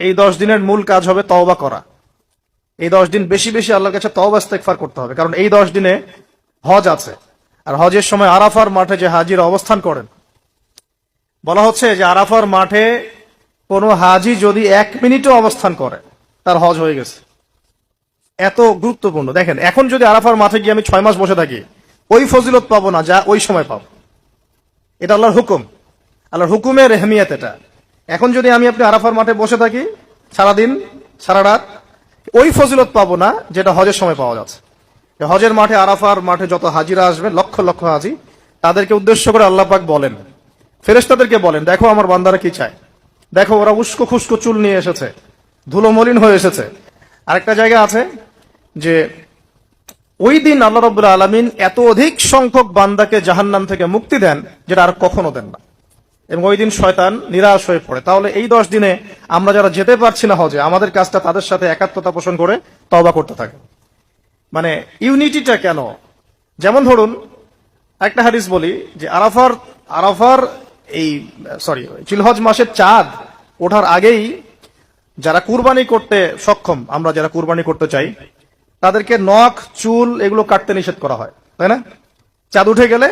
এই দশ দিনের মূল কাজ হবে তওবা করা। এই দশ দিন বেশি বেশি আল্লাহর কাছে তওবা ইস্তেগফার করতে হবে, কারণ এই দশ দিনে হজ আছে। আর হজের সময় আরাফার মাঠে যে হাজির অবস্থান করেন, বলা হচ্ছে যে আরাফার মাঠে কোনো হাজি যদি এক মিনিটও অবস্থান করে, তার হজ হয়ে গেছে। এত গুরুত্বপূর্ণ। দেখেন, এখন যদি আরাফার মাঠে গিয়ে আমি ছয় মাস বসে থাকি, ওই ফজিলত পাবো না, যা ওই সময় পাবো। এটা আল্লাহর হুকুম। আল্লাহর হুকুমের রেহমিয়াত এটা। এখন যদি আমি আপনি আরাফার মাঠে বসে থাকি, সারাদিন, সারা রাত, ওই ফজিলত পাবো না যেটা হজের সময় পাওয়া যাচ্ছে। হজের মাঠে, আরাফার মাঠে যত হাজিরা আসবে, লক্ষ লক্ষ হাজি, তাদেরকে উদ্দেশ্য করে আল্লাহ পাক বলেন। ফেরেশতাদেরকে বলেন, দেখো আমার বান্দারা কি চায়? দেখো ওরা উস্কো খুস্কো চুল নিয়ে এসেছে, ধুলো মলিন হয়ে এসেছে। আরেকটা জায়গা আছে যে ওই দিন আল্লাহ রব্বুল আলমিন এত অধিক সংখ্যক বান্দাকে জাহান্নাম থেকে মুক্তি দেন, যেটা আর কখনো দেন না। এবং ওই দিন শয়তান নিরাশ হয়ে পড়ে। তাহলে এই দশ দিনে আমরা যারা যেতে পারছি না হজে, আমাদের কাজটা তাদের সাথে একাত্মতা পোষণ করে তবা করতে থাকে মানে ইউনিটিটা কেন? যেমন ধরুন, একটা হাদিস বলি যে আরাফার আরাফার এই, সরি চিলহজ মাসের চাঁদ ওঠার আগেই যারা কুরবানি করতে সক্ষম, আমরা যারা কুরবানি করতে চাই, তাদেরকে নখ, চুল এগুলো কাটতে নিষেধ করা হয়। তাই না? চাঁদ উঠে গেলে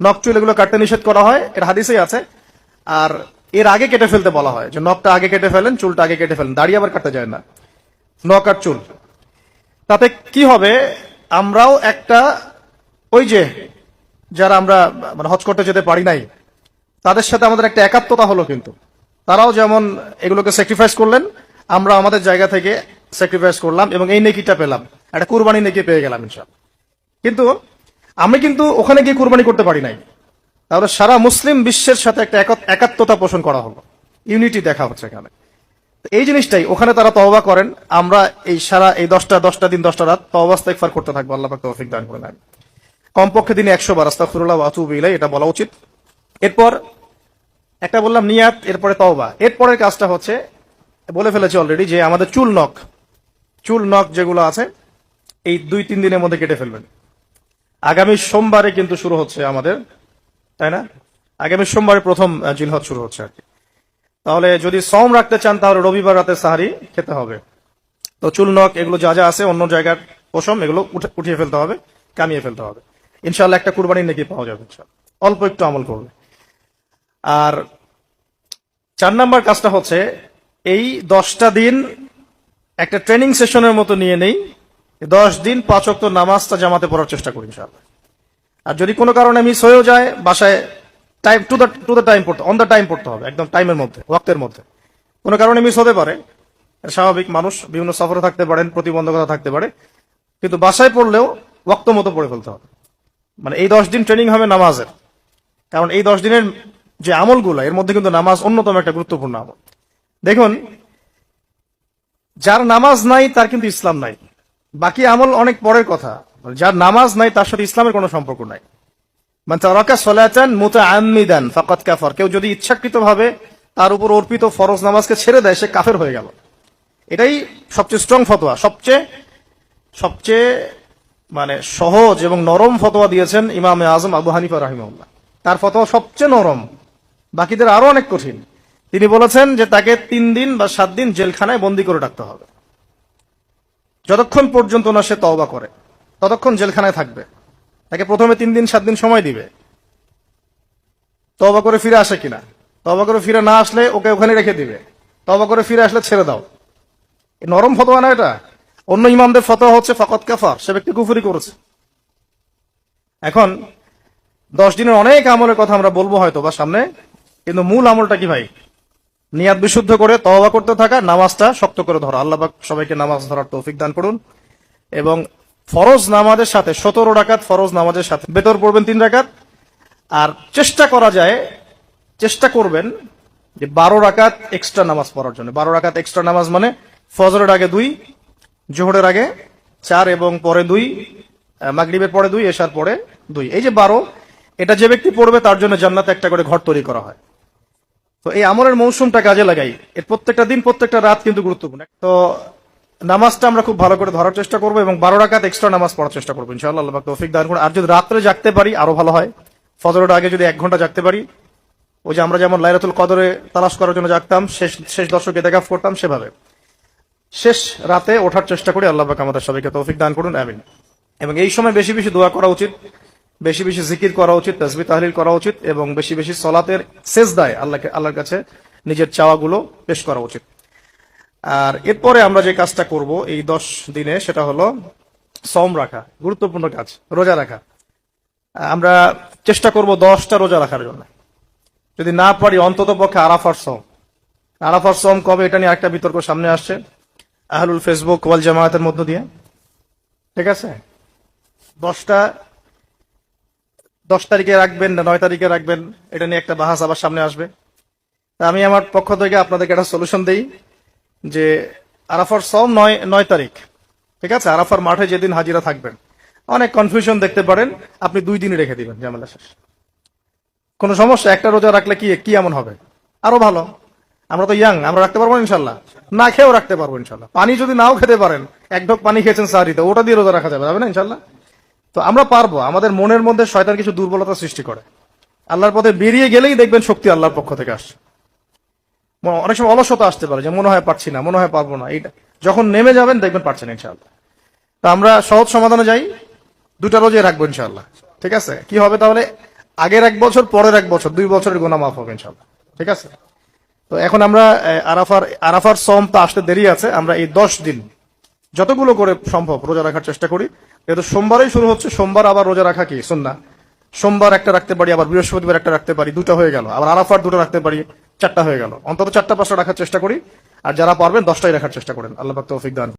নখ চুল এগুলো কাটতে নিষেধ করা হয়, এর হাদিসেই আছে। আর এর আগে কেটে ফেলতে বলা হয়, যে নখটা আগে কেটে ফেলেন, চুলটা আগে কেটে ফেলেন, দাড়ি আবার কাটতে যায় না। নখ আর চুল। তাতে কি হবে, আমরাও একটা, ওই যে যারা আমরা মানে হজ করতে যেতে পারি নাই, তাদের সাথে আমাদের একটা একাত্মতা হলো কিন্তু। তারাও যেমন এগুলোকে স্যাক্রিফাইস করলেন আমরা আমাদের জায়গা থেকে স্যাক্রিফাইস করলাম এবং এই নেকিটা পেলাম। একটা কুরবানি নেকি পেয়ে গেলাম ইনশাল কিন্তু আমি কিন্তু ওখানে গিয়ে কুরবানি করতে পারি নাই। তাহলে সারা মুসলিম বিশ্বের সাথে একটা একা- একাত্মতা পোষণ করা হলো। ইউনিটি দেখা হচ্ছে এখানে। এই জিনিসটাই, ওখানে তারা তওবা করেন। আমরা এই সারা এই দশটা দশটা দিন, দশটা রাত তওবা ইস্তেগফার করতে থাকব। আল্লাহ পাক তৌফিক দান করে নেন কমপক্ষে দিনে একশো বার, আস্তাগফিরুল্লাহ ওয়া আতুবু ইলাইহি, এটা বলা উচিত। এরপর একটা বললাম নিয়াত, এরপরে তওবা। এরপরের কাজটা হচ্ছে, বলে ফেলেছি অলরেডি যে আমাদের চুল নখ চুল নখ যেগুলো আছে, এই দুই, তিন দিনের মধ্যে কেটে ফেলবেন। আগামী সোমবারে কিন্তু শুরু হচ্ছে আমাদের, তাই না? আগামী সোমবারে প্রথম জিলহজ শুরু হচ্ছে আর কি। তাহলে যদি সম রাখতে চান, তাহলে রবিবার রাতে সাহারি খেতে হবে। তো চুল নখ, এগুলো যা যা আছে, অন্য জায়গার পশম, এগুলো উঠে- উঠিয়ে ফেলতে হবে, কামিয়ে ফেলতে হবে। ইনশাল্লাহ একটা কুরবানি নাকি পাওয়া যাবে অল্প একটু আমল করবে। আর চার নাম্বার কাজটা হচ্ছে, এই দশটা দিন একটা ট্রেনিং সেশনের মতো নিয়ে নেই দশ দিন পাঁচ অক্ত নামাজটা জামাতে পড়ার চেষ্টা করি, ইনশাআল্লাহ। আর যদি কোনো কারণে মিস হয়েও যায়, বাসায় time to the to the time পড়তে অন দ্য টাইম পড়তে হবে, একদম টাইমের মধ্যে, ওয়াক্তের মধ্যে। কোনো কারণে মিস হতে পারে স্বাভাবিক মানুষ, বিভিন্ন সফরে থাকতে পারেন, প্রতিবন্ধকতা থাকতে পারে, কিন্তু বাসায় পড়লেও ওয়াক্ত মতো পড়ে ফেলতে হবে। মানে এই দশ দিন ট্রেনিং হবে নামাজের। কারণ এই দশ দিনের যে আমলগুলো, এর মধ্যে কিন্তু নামাজ অন্যতম একটা গুরুত্বপূর্ণ আমল। দেখুন, যার নামাজ নাই, তার কিন্তু ইসলাম নাই। বাকি আমল অনেক পরের কথা। যার নামাজ নাই, তার সাথে ইসলামের কোনো সম্পর্ক নাই। মানে তারাকা সলাচান মুতা আমিদান ফাকাত কাফার। কেউ যদি ইচ্ছাকৃতভাবে তার উপর অর্পিত ফরজ নামাজকে ছেড়ে দেয়, সে কাফের হয়ে গেল। এটাই সবচেয়ে স্ট্রং ফতোয়া। সবচেয়ে সবচেয়ে মানে সহজ এবং নরম ফতোয়া দিয়েছেন ইমামে আজম আবু হানিফা রাহিমউল্লাহ তার ফতোয়া সবচেয়ে নরম। বাকিদের আরও অনেক কঠিন। তিনি বলেছেন যে তাকে তিন দিন বা সাত দিন জেলখানায় বন্দি করে রাখতে হবে। যতক্ষণ পর্যন্ত না সে তওবা করে, ততক্ষণ জেলখানায় থাকবে। তাকে প্রথমে তিন দিন, সাত দিন সময় দিবে। তবা করে ফিরে আসে কিনা? তবা করে ফিরে না আসলে ওকে ওখানে রেখে দিবে। তবা করে ফিরে আসলে ছেড়ে দাও। নরম ফতোয়া না এটা? অন্য ইমামদের ফতোয়া হচ্ছে ফকত কাফার সে ব্যক্তি কুফুরি করেছে। এখন, দশ দিনের অনেক আমলের কথা আমরা বলব হয়তো বা সামনে, কিন্তু মূল আমলটা কি ভাই? নিয়াত বিশুদ্ধ করে তওবা করতে থাকা, নামাজটা শক্ত করে ধরা। আল্লাহ পাক সবাইকে নামাজ ধরার তৌফিক দান করুন। এবং ফরজ নামাজের সাথে সতেরো রাকাত ফরজ নামাজের সাথে বেতর পড়বেন তিন রাকাত। আর চেষ্টা করা যায়, চেষ্টা করবেন যে বারো রাকাত এক্সট্রা নামাজ পড়ার জন্য। বারো রাকাত এক্সট্রা নামাজ মানে ফজরের আগে দুই, জোহরের আগে চার এবং পরে দুই মাগরিবের পরে দুই, এশার পরে দুই। এই যে বারো, এটা যে ব্যক্তি পড়বে তার জন্য জান্নাতে একটা করে ঘর তৈরি করা হয়। তো এই আমলের মৌসুমটা কাজে লাগাই। এর প্রত্যেকটা দিন, প্রত্যেকটা রাত কিন্তু গুরুত্বপূর্ণ। তো নামাজটা আমরা খুব ভালো করে ধরার চেষ্টা করব এবং বারো রাকাত এক্সট্রা নামাজ পড়ার চেষ্টা করব, ইনশাআল্লাহ, আল্লাহ তৌফিক দান করুন। আর যদি রাত্রে জাগতে পারি, আরও ভালো হয়। ফজরের আগে যদি এক ঘণ্টা জাগতে পারি, ওই যে আমরা যেমন লাইরাতুল কদরে তালাশ করার জন্য জাগতাম, শেষ শেষ দর্শকে দেখা করতাম, সেভাবে। শেষ রাতে ওঠার চেষ্টা করি, আল্লাহ আমাদের সবাইকে তৌফিক দান করুন, আমিন। এবং এই সময় বেশি বেশি দোয়া করা উচিত। বেশি বেশি জিকির করা উচিত তসবি তাহলিল করা উচিত এবং বেশি বেশি সলাতের শেষ দায় আল্লাহকে, আল্লাহর কাছে নিজের চাওয়াগুলো পেশ করা উচিত। আর এরপরে আমরা যে কাজটা করব এই দশ দিনে সেটা হলো সম রাখা, গুরুত্বপূর্ণ কাজ, রোজা রাখা। আমরা চেষ্টা করব দশটা রোজা রাখার জন্য। যদি না পারি, অন্তত পক্ষে আরাফার সম আরাফার সম কবে, এটা নিয়ে একটা বিতর্ক সামনে আসছে আহলুল ফেসবুক ওয়াল জামায়াতের মধ্য দিয়ে। ঠিক আছে? দশটা দশ তারিখে রাখবেন না, নয় তারিখে রাখবেন, এটা নিয়ে একটা বাহাস আবার সামনে আসবে। তা আমি আমার পক্ষ থেকে আপনাদেরকে একটা সলিউশন দিই যে আরাফার সব নয় নয় তারিখ, ঠিক আছে? আরাফার মাঠে যেদিন হাজিরা থাকবেন। অনেক কনফিউশন দেখতে পারেন, আপনি দুই দিনই রেখে দিবেন, ঝামেলা শেষ। কোনো সমস্যা? একটা রোজা রাখলে কি কি এমন হবে? আরও ভালো। আমরা তো ইয়াং আমরা রাখতে পারব ইনশাল্লাহ। না খেয়েও রাখতে পারব ইনশাল্লাহ। পানি যদি নাও খেতে পারেন, এক ঢোক পানি খেয়েছেন সারিতে ওটা দিয়ে রোজা রাখা যাবে না ইনশাল্লাহ? তো আমরা পারব, আমাদের মনের মধ্যে শয়তান কিছু দুর্বলতা সৃষ্টি করে। আল্লাহর পথে বেরিয়ে গেলেই দেখবেন শক্তি আল্লাহর পক্ষ থেকে আসছে। অনেক সময় অলসতা আসতে পারে যে মনে হয় পারছি না, মনে হয় পারব না। এইটা, যখন নেমে যাবেন, দেখবেন পারছেন ইনশাআল্লাহ। তো আমরা সহজ সমাধানে যাই দুটা রোজে রাখব ইনশাআল্লাহ। ঠিক আছে? কি হবে তাহলে? আগের এক বছর, পরের এক বছর, দুই বছরের গোনা মাফ হবে ইনশাআল্লাহ। ঠিক আছে? তো এখন আমরা আরাফার আরাফার সম তো আসতে দেরি আছে, আমরা এই দশ দিন যতগুলো করে সম্ভব রোজা রাখার চেষ্টা করি। যেহেতু সোমবারই শুরু হচ্ছে, সোমবার আবার রোজা রাখা কি? সন্না সোমবার একটা রাখতে পারি, আবার বৃহস্পতিবার একটা রাখতে পারি, দুটো হয়ে গেল। আবার আরাফার দুটো রাখতে পারি, চারটা হয়ে গেল। অন্তত চারটা পাঁচটা রাখার চেষ্টা করি। আর যারা পারবেন, দশটাই রাখার চেষ্টা করেন। আল্লাহ তৌফিক দান